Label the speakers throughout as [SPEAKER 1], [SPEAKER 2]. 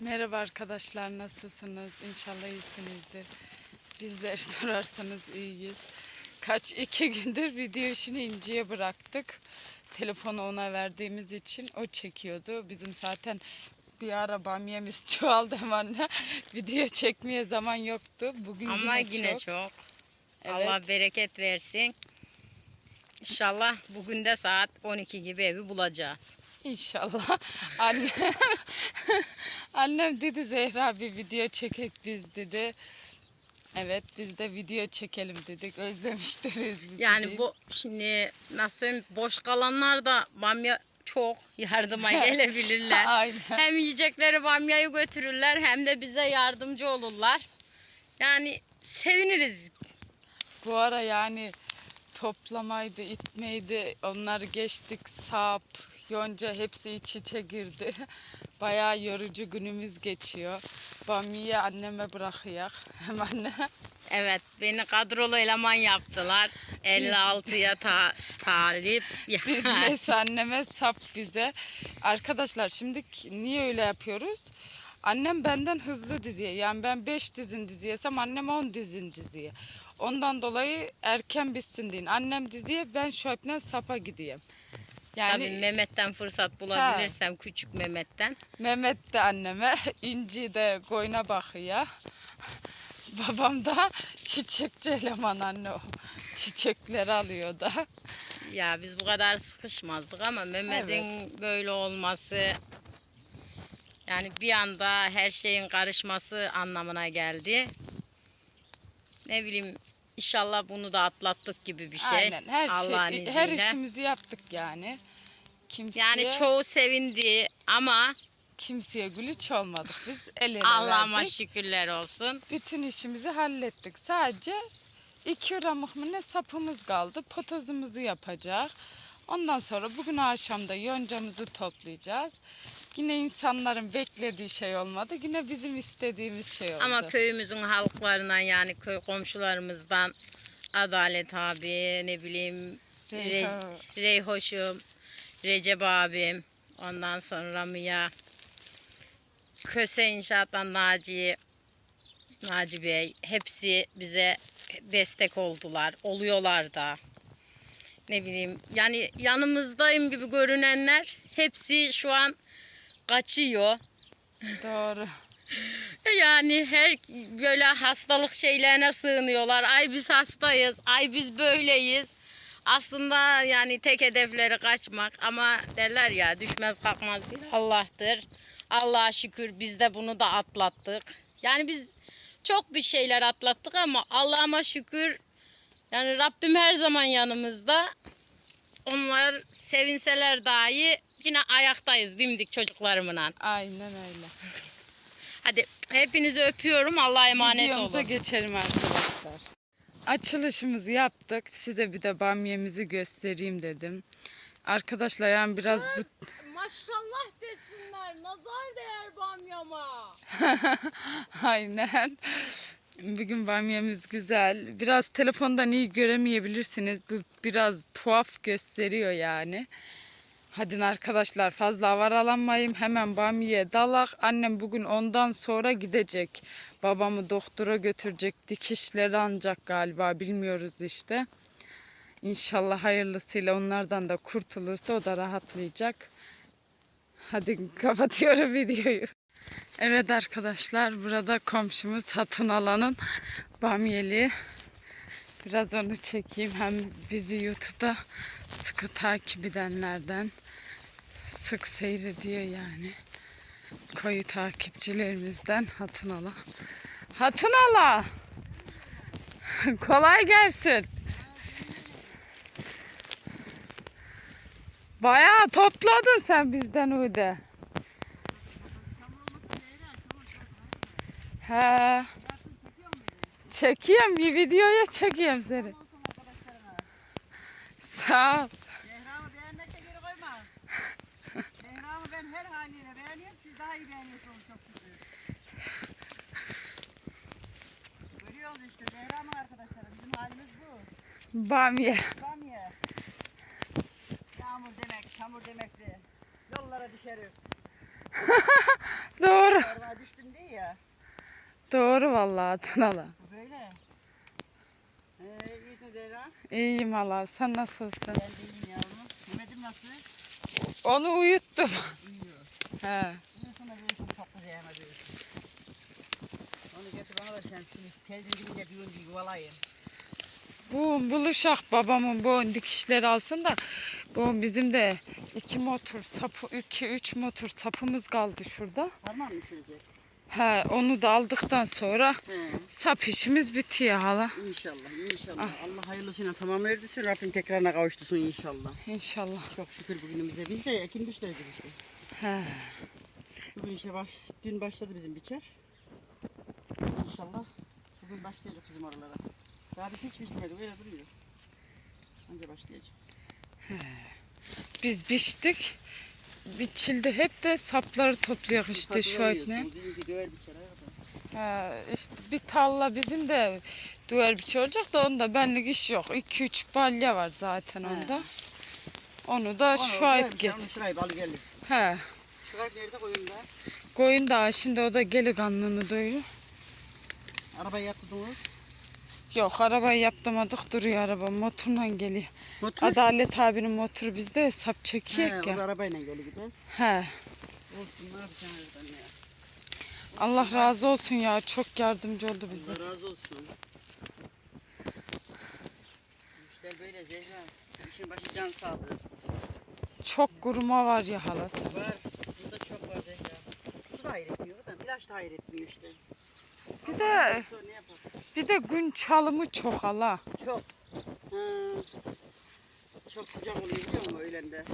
[SPEAKER 1] Merhaba arkadaşlar nasılsınız? İnşallah iyisinizdir. Bizleri sorarsanız iyiyiz. Kaç iki gündür video işini inciye bıraktık. Telefonu ona verdiğimiz için o çekiyordu. Bizim zaten bir ara bamyemiz çoğaldı hemen. video çekmeye zaman yoktu. Bugün
[SPEAKER 2] Ama
[SPEAKER 1] yine,
[SPEAKER 2] yine
[SPEAKER 1] çok.
[SPEAKER 2] çok.
[SPEAKER 1] Evet.
[SPEAKER 2] Allah bereket versin. İnşallah bugün de saat 12 gibi evi bulacağız.
[SPEAKER 1] İnşallah. Anne, annem dedi Zehra bir video çekek biz dedi. Evet biz de video çekelim dedik. Özlemiştiriz bizi.
[SPEAKER 2] Yani bu şimdi nasıl söyleyeyim boş kalanlar da bamya çok yardıma gelebilirler.
[SPEAKER 1] Aynen.
[SPEAKER 2] hem yiyecekleri bamyayı götürürler hem de bize yardımcı olurlar. Yani seviniriz.
[SPEAKER 1] Bu ara yani toplamaydı, itmeydi. Onları geçtik. Sap, yonca hepsi iç içe girdi. Bayağı yorucu günümüz geçiyor. Bamyayı anneme bırakıyor. Hemen
[SPEAKER 2] Evet beni kadrolu eleman yaptılar. 56'ya ta talip.
[SPEAKER 1] Biz neyse anneme sap bize. Arkadaşlar şimdi niye öyle yapıyoruz? Annem benden hızlı diziye. Yani ben 5 dizin diziyesem annem 10 dizin diziye. Ondan dolayı erken bitsin deyin. Annem diziye ben Şöp'le sapa gideyim. Yani
[SPEAKER 2] Tabii Mehmet'ten fırsat bulabilirsem küçük Mehmet'ten.
[SPEAKER 1] Mehmet de anneme, İnci de koyuna bakıyor. Babam da çiçekçi eleman anne o. Çiçekleri alıyor da.
[SPEAKER 2] Ya biz bu kadar sıkışmazdık ama Mehmet'in böyle olması yani bir anda her şeyin karışması anlamına geldi. Ne bileyim inşallah bunu da atlattık gibi bir şey.
[SPEAKER 1] Aynen her
[SPEAKER 2] Allah'ın
[SPEAKER 1] şey,
[SPEAKER 2] izniyle.
[SPEAKER 1] her işimizi yaptık yani. Kimseye,
[SPEAKER 2] Yani çoğu sevindi ama
[SPEAKER 1] kimseye gülüç olmadık biz. El ele
[SPEAKER 2] Allah'ıma
[SPEAKER 1] verdik.
[SPEAKER 2] şükürler olsun.
[SPEAKER 1] Bütün işimizi hallettik. Sadece iki ramık mı ne sapımız kaldı. Potozumuzu yapacak. Ondan sonra bugün akşamda yoncamızı toplayacağız. Yine insanların beklediği şey olmadı. Yine bizim istediğimiz şey oldu.
[SPEAKER 2] Ama köyümüzün halklarından yani köy komşularımızdan Adalet abi ne bileyim
[SPEAKER 1] Reyho.
[SPEAKER 2] Re- Reyhoş'um, Recep abim, ondan sonra Mia, Köse İnşaat'tan Naci, Naci Bey hepsi bize destek oldular, oluyorlar da. Ne bileyim yani yanımızdayım gibi görünenler hepsi şu an kaçıyor.
[SPEAKER 1] Doğru.
[SPEAKER 2] Yani her böyle hastalık şeylerine sığınıyorlar. Ay biz hastayız, ay biz böyleyiz. Aslında yani tek hedefleri kaçmak ama derler ya düşmez kalkmaz bir Allah'tır. Allah'a şükür biz de bunu da atlattık. Yani biz çok bir şeyler atlattık ama Allah'ıma şükür yani Rabbim her zaman yanımızda. Onlar sevinseler dahi yine ayaktayız dimdik çocuklarımla.
[SPEAKER 1] Aynen öyle.
[SPEAKER 2] Hadi hepinizi öpüyorum. Allah'a emanet
[SPEAKER 1] Videomuza
[SPEAKER 2] olun.
[SPEAKER 1] geçelim arkadaşlar. Açılışımızı yaptık. Size bir de bamyemizi göstereyim dedim. Arkadaşlar yani biraz bu
[SPEAKER 2] Maşallah desinler. Nazar değer bamyama.
[SPEAKER 1] Aynen. Bugün bamyamız güzel. Biraz telefondan iyi göremeyebilirsiniz. Bu biraz tuhaf gösteriyor yani. Hadi arkadaşlar fazla avaralanmayayım. Hemen bamyeye dalak. Annem bugün ondan sonra gidecek. Babamı doktora götürecek. Dikişleri ancak galiba bilmiyoruz işte. İnşallah hayırlısıyla onlardan da kurtulursa o da rahatlayacak. Hadi kapatıyorum videoyu. Evet arkadaşlar burada komşumuz satın alanın bamyeli. Biraz onu çekeyim hem bizi YouTube'da sıkı takip edenlerden sık seyrediyor yani. Koyu takipçilerimizden. Hatun Ala! Kolay gelsin. Bayağı topladın sen bizden Ude. He. Çekiyorum bir videoya çekiyorum seni. Sağ ol.
[SPEAKER 3] Daha iyi beğeniyorsunuz çok şükür. Görüyoruz işte Zehra'mın arkadaşları. Bizim halimiz bu.
[SPEAKER 1] Bamya.
[SPEAKER 3] Bamya. Yağmur demek, çamur demek de. Yollara düşeriz.
[SPEAKER 1] Doğru.
[SPEAKER 3] Normal
[SPEAKER 1] Doğru vallahi Tunalı.
[SPEAKER 3] Böyle. Ee, iyisin Zehra.
[SPEAKER 1] İyiyim hala. Sen nasılsın?
[SPEAKER 3] Ben de iyiyim yavrum. Mehmet'im nasıl?
[SPEAKER 1] Onu uyuttum. He.
[SPEAKER 3] Da. Onu getir bana ver sen şunu düğün gibi yuvalayayım.
[SPEAKER 1] Bu buluşak babamın bu dikişleri alsın da bu bizim de iki motor sapı iki üç motor sapımız kaldı şurada.
[SPEAKER 3] Parmağın mı sürecek?
[SPEAKER 1] He onu da aldıktan sonra
[SPEAKER 3] He.
[SPEAKER 1] sap işimiz bitiyor hala.
[SPEAKER 3] İnşallah, inşallah.
[SPEAKER 1] Ah.
[SPEAKER 3] Allah hayırlısıyla tamam verdirsin. Rabbim tekrarına kavuştursun inşallah.
[SPEAKER 1] İnşallah.
[SPEAKER 3] Çok şükür bugünümüze. Biz de ekin işte.
[SPEAKER 1] He.
[SPEAKER 3] Bugün işe baş, dün başladı bizim biçer. İnşallah bugün başlayacak bizim oralara. Daha biz hiç biçmedik, öyle duruyor. Anca başlayacak.
[SPEAKER 1] Biz biçtik. Biçildi hep de sapları topluyor işte şu an ne. He, işte bir talla bizim de duvar biçi olacak da onda benlik iş yok. 2-3 balya var zaten
[SPEAKER 3] He.
[SPEAKER 1] onda. Onu da şu
[SPEAKER 3] biçer,
[SPEAKER 1] get.
[SPEAKER 3] Onu şurayı balı geldik.
[SPEAKER 1] He.
[SPEAKER 3] Şu ayıp nerede koyun da?
[SPEAKER 1] Koyun da şimdi o da geli kanlını doyuruyor.
[SPEAKER 3] Arabayı yaptırdınız.
[SPEAKER 1] Yok arabayı yaptırmadık duruyor araba motorla geliyor.
[SPEAKER 3] Motor.
[SPEAKER 1] Adalet abinin motoru bizde sap
[SPEAKER 3] He,
[SPEAKER 1] çekiyor
[SPEAKER 3] da
[SPEAKER 1] ya.
[SPEAKER 3] arabayla geliyor.
[SPEAKER 1] He.
[SPEAKER 3] Olsun ne yapacaksın ya.
[SPEAKER 1] Allah razı olsun ya çok yardımcı oldu bize.
[SPEAKER 3] Allah razı olsun. İşler böyle Zehra. İşin başı can sağlığı.
[SPEAKER 1] Çok kuruma var ya hala.
[SPEAKER 3] Var. Burada çok var Zehra. Su da hayır etmiyor da ilaç da hayır etmiyor işte.
[SPEAKER 1] Bir de
[SPEAKER 3] Sonra ne yapar?
[SPEAKER 1] bir de gün çalımı çok hala.
[SPEAKER 3] Çok. Ha. Çok sıcak oluyor biliyor musun öğlende?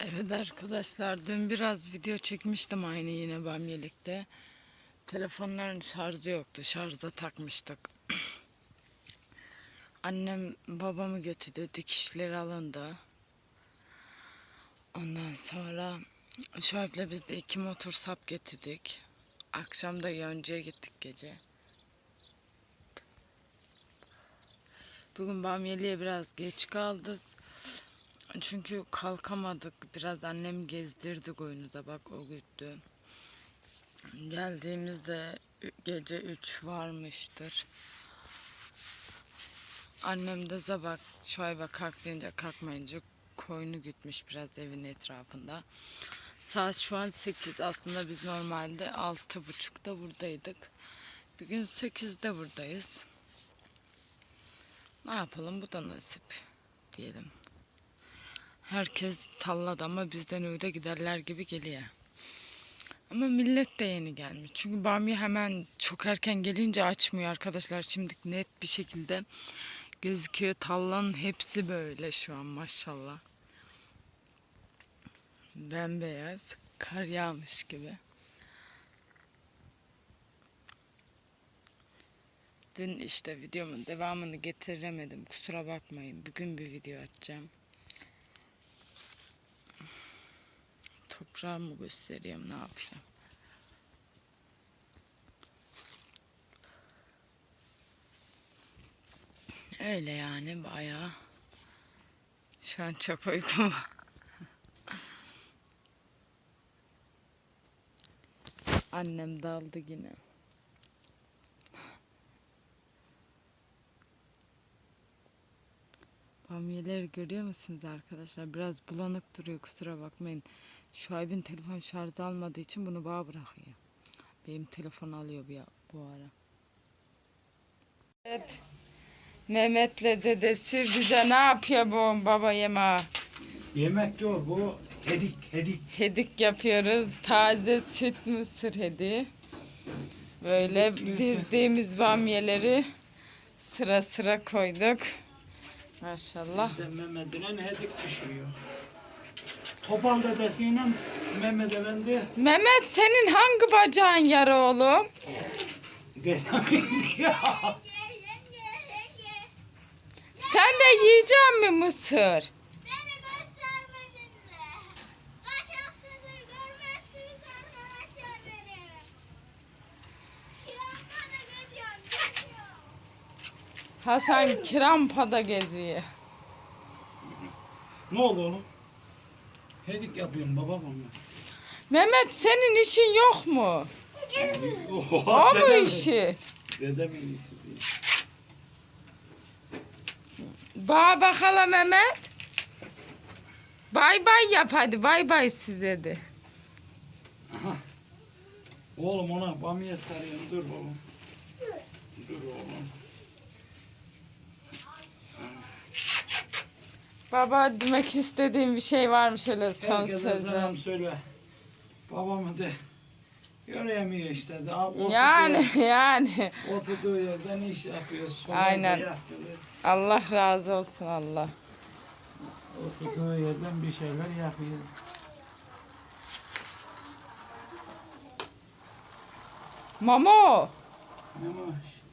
[SPEAKER 1] Evet arkadaşlar dün biraz video çekmiştim aynı yine Bamyelik'te. Telefonların şarjı yoktu. Şarja takmıştık. Annem babamı götürdü. Dikişleri alındı. Ondan sonra Şöyle biz de iki motor sap getirdik. Akşam da yönceye gittik gece. Bugün Bamyeli'ye biraz geç kaldık. Çünkü kalkamadık. Biraz annem gezdirdi koyunuza bak o güttü. Geldiğimizde gece 3 varmıştır. Annem de sabah şöyle kalk deyince kalkmayınca koyunu gütmüş biraz evin etrafında. Saat şu an 8 aslında biz normalde 6.30'da buradaydık. Bugün 8'de buradayız. Ne yapalım bu da nasip diyelim. Herkes tallada ama bizden öde giderler gibi geliyor. Ama millet de yeni gelmiş. Çünkü bamya hemen çok erken gelince açmıyor arkadaşlar. Şimdi net bir şekilde gözüküyor. Tallanın hepsi böyle şu an maşallah. Bembeyaz. Kar yağmış gibi. Dün işte videomun devamını getiremedim. Kusura bakmayın. Bugün bir video atacağım. Toprağı mı gösteriyorum ne yapayım? Öyle yani bayağı. Şu an çok uykum var. Annem daldı yine. Bamyeleri görüyor musunuz arkadaşlar? Biraz bulanık duruyor kusura bakmayın. Şuayb'in telefon şarj almadığı için bunu bana bırakıyor. Benim telefon alıyor bir bu ara. Evet. Mehmet'le dedesi bize ne yapıyor bu baba yemeği?
[SPEAKER 4] Yemek yok bu hedik hedik.
[SPEAKER 1] Hedik yapıyoruz. Taze süt mısır hedi. Böyle dizdiğimiz bamyeleri sıra sıra koyduk. Maşallah.
[SPEAKER 4] Bizde Mehmet'le hedik pişiriyor. Topal dedesiyle Mehmet Efendi
[SPEAKER 1] Mehmet senin hangi bacağın yara oğlum? Sen de yiyecek mi mısır?
[SPEAKER 5] Beni göstermedin de. Kaçaksızdır görmezsiniz arkadaşlar beni. Kiramda geziyorum, geziyorum.
[SPEAKER 1] Hasan kirampada geziyor.
[SPEAKER 4] Ne oldu oğlum? Hedik yapıyorum baba bana.
[SPEAKER 1] Mehmet senin işin yok mu?
[SPEAKER 4] Oha,
[SPEAKER 1] O mu
[SPEAKER 4] dedem-
[SPEAKER 1] işi?
[SPEAKER 4] Dedemin işi değil.
[SPEAKER 1] Bağ bakalım Mehmet. Bay bay yap hadi bay bay size de.
[SPEAKER 4] Oğlum ona bamya sarıyorum. Dur oğlum. Dur oğlum.
[SPEAKER 1] Baba demek istediğim bir şey var mı şöyle son
[SPEAKER 4] Herkese
[SPEAKER 1] sözler?
[SPEAKER 4] selam söyle. Babamı de göremiyor işte. Daha
[SPEAKER 1] Yani yani
[SPEAKER 4] oturduğu yerden iş yapıyor. Sonra
[SPEAKER 1] Aynen.
[SPEAKER 4] da yaptırır.
[SPEAKER 1] Allah razı olsun Allah.
[SPEAKER 4] Oturduğu yerden bir şeyler yapıyor.
[SPEAKER 1] Mamo
[SPEAKER 4] Ama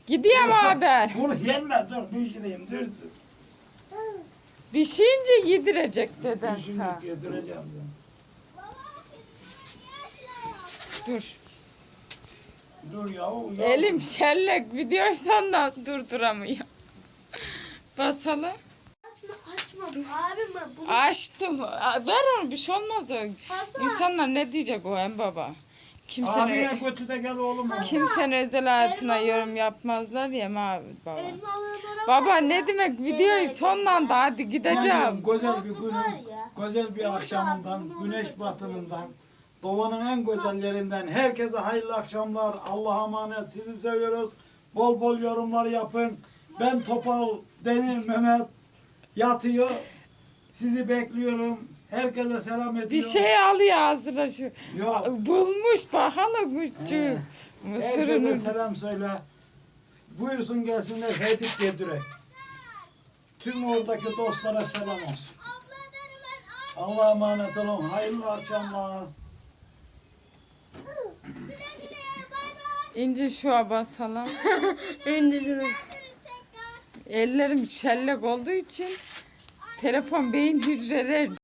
[SPEAKER 1] gidiyorum abi.
[SPEAKER 4] Bunu yenme dur pişireyim dursun.
[SPEAKER 1] Pişince yedirecek deden sana.
[SPEAKER 4] yedireceğim.
[SPEAKER 1] Dur.
[SPEAKER 4] Dur yahu. yahu.
[SPEAKER 1] Elim şellek videoyu sonra durduramıyor. Basalım.
[SPEAKER 5] Açma açma. Abi mi? Bu
[SPEAKER 1] Açtım. Ver onu bir şey olmaz o. İnsanlar ne diyecek o en baba? Kimsenin,
[SPEAKER 4] Abiye götü de gel oğlum.
[SPEAKER 1] kimsenin özel hayatına yorum yapmazlar ya abi baba. Baba ne demek videoyu sonlandı hadi
[SPEAKER 4] Yani
[SPEAKER 1] gideceğim.
[SPEAKER 4] güzel bir günün, güzel bir akşamından, güneş batımından, doğanın en güzel yerinden herkese hayırlı akşamlar. Allah'a emanet. Sizi seviyoruz. Bol bol yorumlar yapın. Ben Topal Deni Mehmet yatıyor. Sizi bekliyorum. Herkese selam ediyorum.
[SPEAKER 1] Bir şey alıyor ağzına şu.
[SPEAKER 4] Yok.
[SPEAKER 1] Bulmuş bakalım küçük.
[SPEAKER 4] Herkese
[SPEAKER 1] Mısırını.
[SPEAKER 4] selam söyle. Buyursun gelsinler hedik yedirek. Tüm oradaki dostlara selam olsun. Allah'a emanet olun. Hayırlı akşamlar.
[SPEAKER 5] güle güle bay bay.
[SPEAKER 1] İnce şuna basalım.
[SPEAKER 2] İndirin.
[SPEAKER 1] Ellerim şellek olduğu için telefon beyin hücreleri